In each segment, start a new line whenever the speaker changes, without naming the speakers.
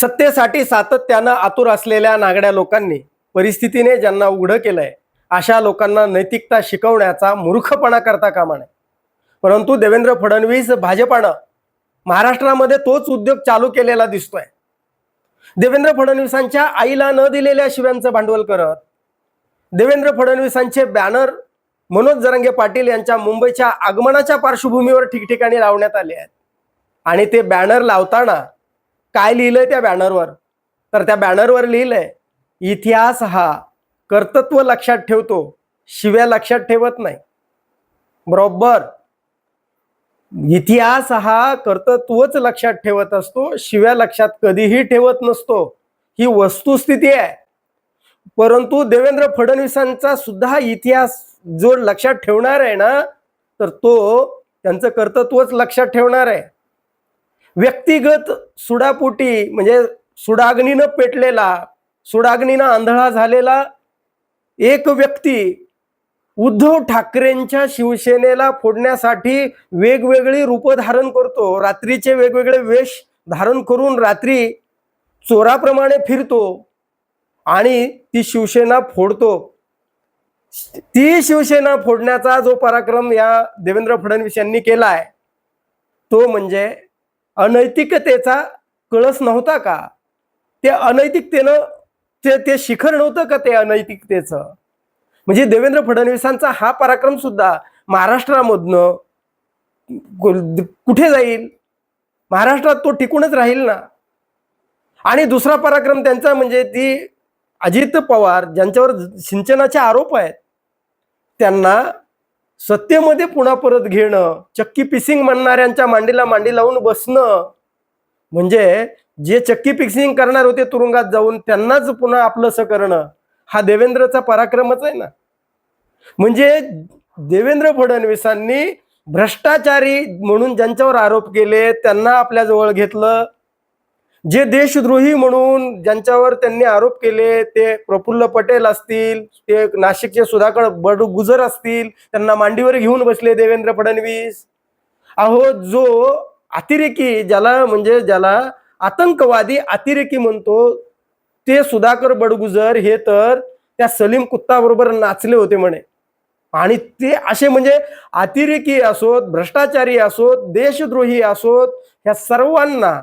सत्तेसाठी सातत्यानं आतुर असलेल्या नागड्या लोकांनी परिस्थितीने ज्यांना उघडं केलंय अशा लोकांना नैतिकता शिकवण्याचा मूर्खपणा करता कामा नये परंतु देवेंद्र फडणवीस भाजपानं महाराष्ट्रामध्ये तोच उद्योग चालू केलेला दिसतोय. देवेंद्र फडणवीसांच्या आईला न दिलेल्या शिव्यांचं भांडवल करत देवेंद्र फडणवीसांचे बॅनर मनोज जरंगे पाटील यांच्या मुंबईच्या आगमनाच्या पार्श्वभूमीवर ठिकठिकाणी लावण्यात आले आहेत. आणि ते बॅनर लावताना काय लिहिलंय त्या बॅनरवर? तर त्या बॅनरवर लिहिलंय इतिहास हा कर्तृत्व लक्षात ठेवतो शिव्या लक्षात ठेवत नाही. बरोबर? इतिहास हा कर्तत्वच लक्षात ठेवत असतो शिव्या लक्षात कधीही ठेवत नसतो. ही वस्तुस्थिती आहे. परंतु देवेंद्र फडणवीसांचा सुद्धा इतिहास जो लक्षात ठेवणार आहे ना तर तो त्यांचं कर्तत्वच लक्षात ठेवणार आहे. व्यक्तिगत सुडापोटी म्हणजे सुडाग्नीनं पेटलेला सुडाग्नीनं आंधळा झालेला एक व्यक्ती उद्धव ठाकरेंच्या शिवसेनेला फोडण्यासाठी वेगवेगळी रूपं धारण करतो. रात्रीचे वेगवेगळे वेश धारण करून रात्री चोराप्रमाणे फिरतो आणि ती शिवसेना फोडतो. ती शिवसेना फोडण्याचा जो पराक्रम या देवेंद्र फडणवीस यांनी केला आहे तो म्हणजे अनैतिकतेचा कळस नव्हता का? ते अनैतिकतेनं ते ते शिखर नव्हतं का ते अनैतिकतेचं? म्हणजे देवेंद्र फडणवीसांचा हा पराक्रम सुद्धा महाराष्ट्रामधनं कुठे जाईल? महाराष्ट्रात तो टिकूनच राहील ना? आणि दुसरा पराक्रम त्यांचा म्हणजे ती अजित पवार ज्यांच्यावर सिंचनाचे आरोप आहेत त्यांना सत्तेमध्ये पुन्हा परत घेणं चक्की पिसिंग म्हणणाऱ्यांच्या मांडीला मांडी लावून बसणं म्हणजे जे चक्की पिसिंग करणार होते तुरुंगात जाऊन त्यांनाच पुन्हा आपलंसं करणं हा देवेंद्रचा पराक्रमच आहे ना. म्हणजे देवेंद्र फडणवीसांनी भ्रष्टाचारी म्हणून ज्यांच्यावर आरोप केले त्यांना आपल्याजवळ घेतलं जे देशद्रोही म्हणून ज्यांच्यावर त्यांनी आरोप केले ते प्रफुल्ल पटेल असतील ते नाशिकचे सुधाकर बडगुजर असतील त्यांना मांडीवर घेऊन बसले देवेंद्र फडणवीस. अहो जो अतिरेकी ज्याला म्हणजे ज्याला आतंकवादी अतिरेकी म्हणतो ते सुधाकर बडगुजर हे तर त्या सलीम कुत्ता बरोबर नाचले होते म्हणे. आणि ते असे म्हणजे अतिरेकी असोत भ्रष्टाचारी असोत देशद्रोही असोत ह्या सर्वांना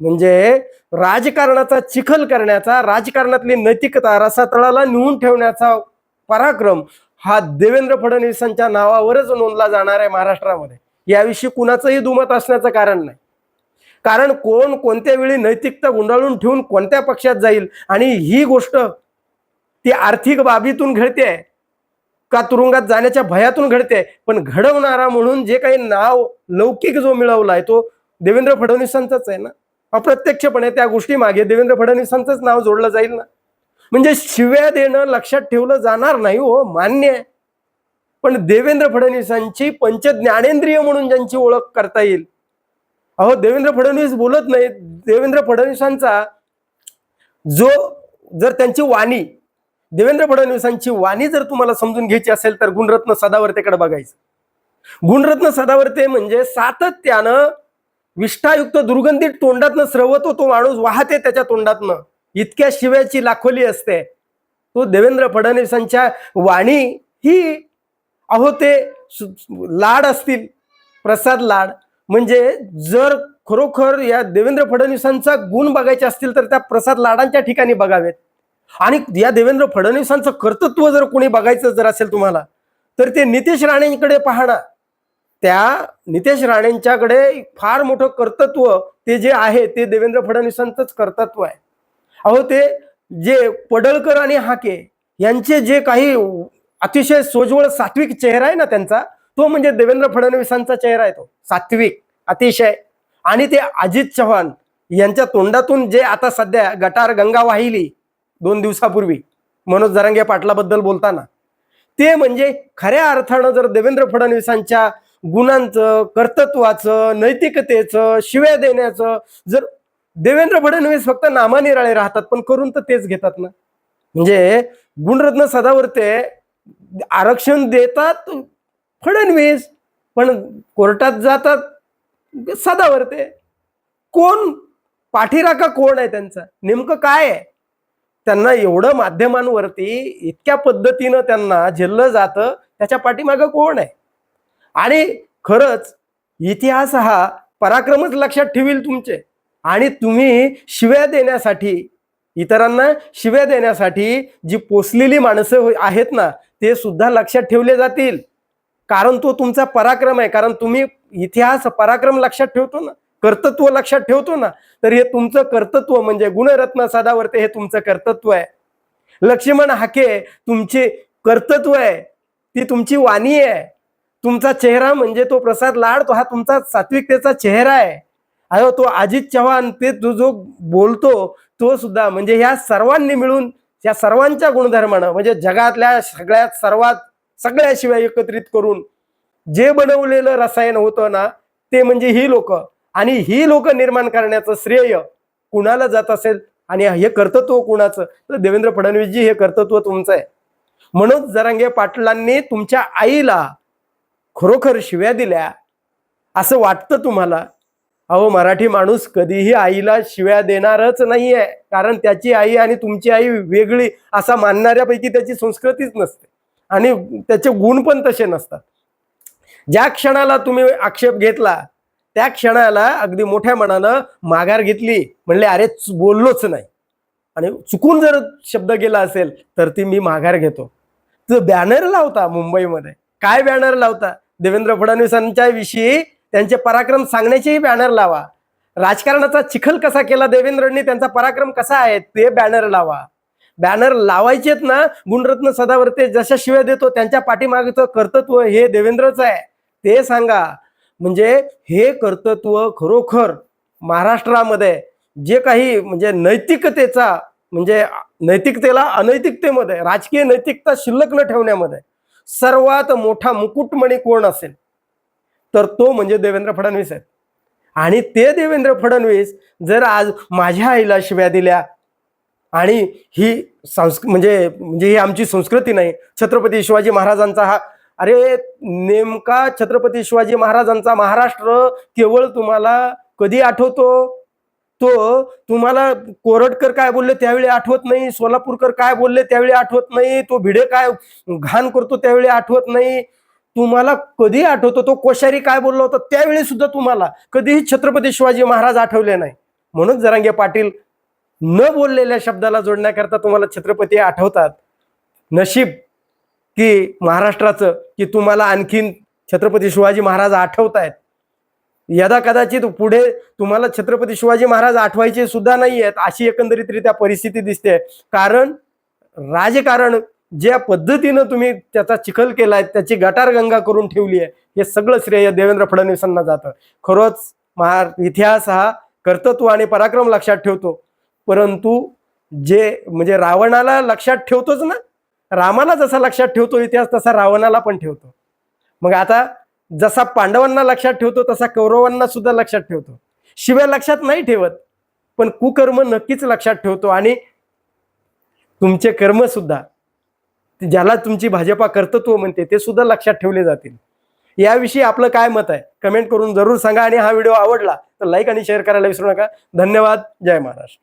म्हणजे राजकारणाचा चिखल करण्याचा राजकारणातली नैतिकता रसातळाला नेऊन ठेवण्याचा पराक्रम हा देवेंद्र फडणवीसांच्या नावावरच नोंदला जाणार आहे महाराष्ट्रामध्ये. याविषयी कुणाचंही दुमत असण्याचं कारण नाही. कारण कोण कोणत्या वेळी नैतिकता गुंडाळून ठेवून कोणत्या पक्षात जाईल आणि ही गोष्ट ती आर्थिक बाबीतून घडते का तुरुंगात जाण्याच्या भयातून घडते पण घडवणारा म्हणून जे काही नाव लौकिक जो मिळवला आहे तो देवेंद्र फडणवीसांचाच आहे ना? अप्रत्यक्षपणे त्या गोष्टी मागे देवेंद्र फडणवीसांचंच नाव जोडलं जाईल ना. म्हणजे शिव्या देणं लक्षात ठेवलं जाणार नाही हो मान्य आहे. पण देवेंद्र फडणवीसांची पंचज्ञानेंद्रिय म्हणून ज्यांची ओळख करता येईल. अहो देवेंद्र फडणवीस बोलत नाहीत. देवेंद्र फडणवीसांचा जो जर त्यांची वाणी देवेंद्र फडणवीसांची वाणी जर तुम्हाला समजून घ्यायची असेल तर गुणरत्न सदावर्तेकडे बघायचं. गुणरत्न सदावर्ते म्हणजे सातत्यानं विष्ठायुक्त दुर्गंधी तोंडातनं स्रवतो तो माणूस वाहते त्याच्या तोंडातनं. इतक्या शिव्याची लाखोली असते. तो देवेंद्र फडणवीसांच्या वाणी ही अहो ते सु- लाड असतील. प्रसाद लाड. म्हणजे जर खरोखर या देवेंद्र फडणवीसांचा गुण बघायचे असतील तर त्या प्रसाद लाडांच्या ठिकाणी बघावेत. आणि या देवेंद्र फडणवीसांचं कर्तृत्व जर कोणी बघायचं जर असेल तुम्हाला तर ते नितेश राणेंकडे पाहणार. त्या नितेश राणेंच्याकडे फार मोठं कर्तृत्व ते जे आहे ते देवेंद्र फडणवीसांचंच कर्तत्व आहे. अहो ते जे पडळकर आणि हाके यांचे जे काही अतिशय सोजवळ सात्विक चेहरा आहे ना त्यांचा तो म्हणजे देवेंद्र फडणवीसांचा चेहरा आहे तो. सात्विक अतिशय. आणि ते अजित चव्हाण यांच्या तोंडातून जे आता सध्या गटार गंगा वाहिली दोन दिवसापूर्वी मनोज जरांगे पाटलाबद्दल बोलताना ते म्हणजे खऱ्या अर्थानं जर देवेंद्र फडणवीसांच्या गुणांचं कर्तृत्वाचं नैतिकतेचं शिव्या देण्याचं जर देवेंद्र फडणवीस फक्त नामानिराळे राहतात पण करून तर तेच घेतात ना. म्हणजे गुणरत्न सदावर्ते आरक्षण देतात फडणवीस पण कोर्टात जातात सदावर्ते. कोण? पाठीराखा कोण आहे त्यांचा? नेमकं काय आहे? त्यांना एवढं माध्यमांवरती इतक्या पद्धतीनं त्यांना झेललं जातं त्याच्या पाठीमागं कोण आहे? आणि खरंच इतिहास हा पराक्रमच लक्षात ठेवील तुमचे. आणि तुम्ही शिव्या देण्यासाठी इतरांना शिव्या देण्यासाठी जी पोचलेली माणसं आहेत ना ते सुद्धा लक्षात ठेवले जातील. कारण तो तुमचा पराक्रम आहे. कारण तुम्ही इतिहास पराक्रम लक्षात ठेवतो ना कर्तृत्व लक्षात ठेवतो ना तर हे तुमचं कर्तृत्व म्हणजे गुणरत्न सदावर्ते हे तुमचं कर्तत्व आहे. लक्ष्मण हाके तुमचे कर्तृत्व आहे. ती तुमची वाणी आहे. तुमचा चेहरा म्हणजे तो प्रसाद लाड तो हा तुमचा सात्विकतेचा चेहरा आहे. अहो तो अजित चव्हाण ते जो जो बोलतो तो सुद्धा म्हणजे ह्या सर्वांनी मिळून या सर्वांच्या गुणधर्मानं म्हणजे जगातल्या सगळ्यात सर्वात सगळ्याशिवाय एकत्रित करून जे बनवलेलं रसायन होतं ना ते म्हणजे ही लोक. आणि ही लोक निर्माण करण्याचं श्रेय कुणाला जात असेल? आणि हे कर्तृत्व कुणाचं? तर देवेंद्र फडणवीसजी हे कर्तृत्व तुमचं आहे. म्हणून जरांगे पाटलांनी तुमच्या आईला खरोखर शिव्या दिल्या? असं वाटतं तुम्हाला? अहो मराठी माणूस कधीही आईला शिव्या देणारच नाहीये. कारण त्याची आई आणि तुमची आई वेगळी असा मानणाऱ्यापैकी त्याची संस्कृतीच नसते. आणि त्याचे गुण पण तसे नसतात. ज्या क्षणाला तुम्ही आक्षेप घेतला त्या क्षणाला अगदी मोठ्या मनानं माघार घेतली. म्हणले अरे बोललोच नाही. आणि चुकून जर शब्द गेला असेल तर ती मी माघार घेतो. तर बॅनर लावता मुंबईमध्ये. काय बॅनर लावता? देवेंद्र फडणवीसांच्या विषयी त्यांचे पराक्रम सांगण्याचेही बॅनर लावा. राजकारणाचा चिखल कसा केला देवेंद्रनी त्यांचा पराक्रम कसा आहे ते बॅनर लावा. बॅनर लावायचेत ना गुणरत्न सदावर्ते जशा शिव्या देतो त्यांच्या पाठीमागचं कर्तृत्व हे देवेंद्रच आहे. ते सांगा म्हणजे हे कर्तृत्व खरोखर महाराष्ट्रामध्ये जे काही म्हणजे नैतिकतेचा म्हणजे नैतिकतेला अनैतिकतेमध्ये राजकीय नैतिकता शिल्लक न ठेवण्यामध्ये सर्वात मोठा मुकुटमणी कोण असेल? तर तो म्हणजे देवेंद्र फडणवीस आहेत. आणि ते देवेंद्र फडणवीस जर आज माझ्या आईला शिव्या दिल्या आणि ही संस्क म्हणजे म्हणजे ही आमची संस्कृती नाही छत्रपती शिवाजी महाराजांचा हा अरे नेमका छत्रपती शिवाजी महाराजांचा महाराष्ट्र केवळ तुम्हाला कधी आठवतो? तो तुम्हाला कोरटकर काय बोलले त्यावेळी आठवत नाही सोलापूरकर काय बोलले त्यावेळी आठवत नाही तो भिडे काय घाण करतो त्यावेळी आठवत नाही. तुम्हाला कधी आठवतो तो कोश्यारी काय बोलला होता त्यावेळी सुद्धा तुम्हाला कधीही छत्रपती शिवाजी महाराज आठवले नाही. म्हणून जरांगे पाटील न बोललेल्या शब्दाला जोडण्याकरता तुम्हाला छत्रपती आठवतात. नशीब की महाराष्ट्राचं की तुम्हाला आणखीन छत्रपती शिवाजी महाराज आठवत आहेत यदा कदाचित पुढे तुम्हाला छत्रपती शिवाजी महाराज आठवायचे सुद्धा नाही आहेत अशी एकंदरीतरित्या परिस्थिती दिसते. कारण राजकारण ज्या पद्धतीनं तुम्ही त्याचा चिखल केलाय त्याची गटारगंगा करून ठेवली आहे हे सगळं श्रेय देवेंद्र फडणवीसांना जातं. खरंच महा इतिहास हा कर्तृत्व आणि पराक्रम लक्षात ठेवतो. परंतु जे म्हणजे रावणाला लक्षात ठेवतोच ना? रामाला जसा लक्षात ठेवतो इतिहास तसा रावणाला पण ठेवतो. मग आता जसा पांडवांना लक्षात ठेवतो तसा कौरवांना सुद्धा लक्षात ठेवतो. शिवाय लक्षात नाही ठेवत पण कुकर्म नक्कीच लक्षात ठेवतो आणि तुमचे कर्म सुद्धा ज्याला तुमची भाजपा कर्तृत्व म्हणते ते सुद्धा लक्षात ठेवले जातील. याविषयी आपलं काय मत आहे? कमेंट करून जरूर सांगा आणि हा व्हिडिओ आवडला तर लाईक आणि शेअर करायला विसरू नका. धन्यवाद. जय महाराष्ट्र.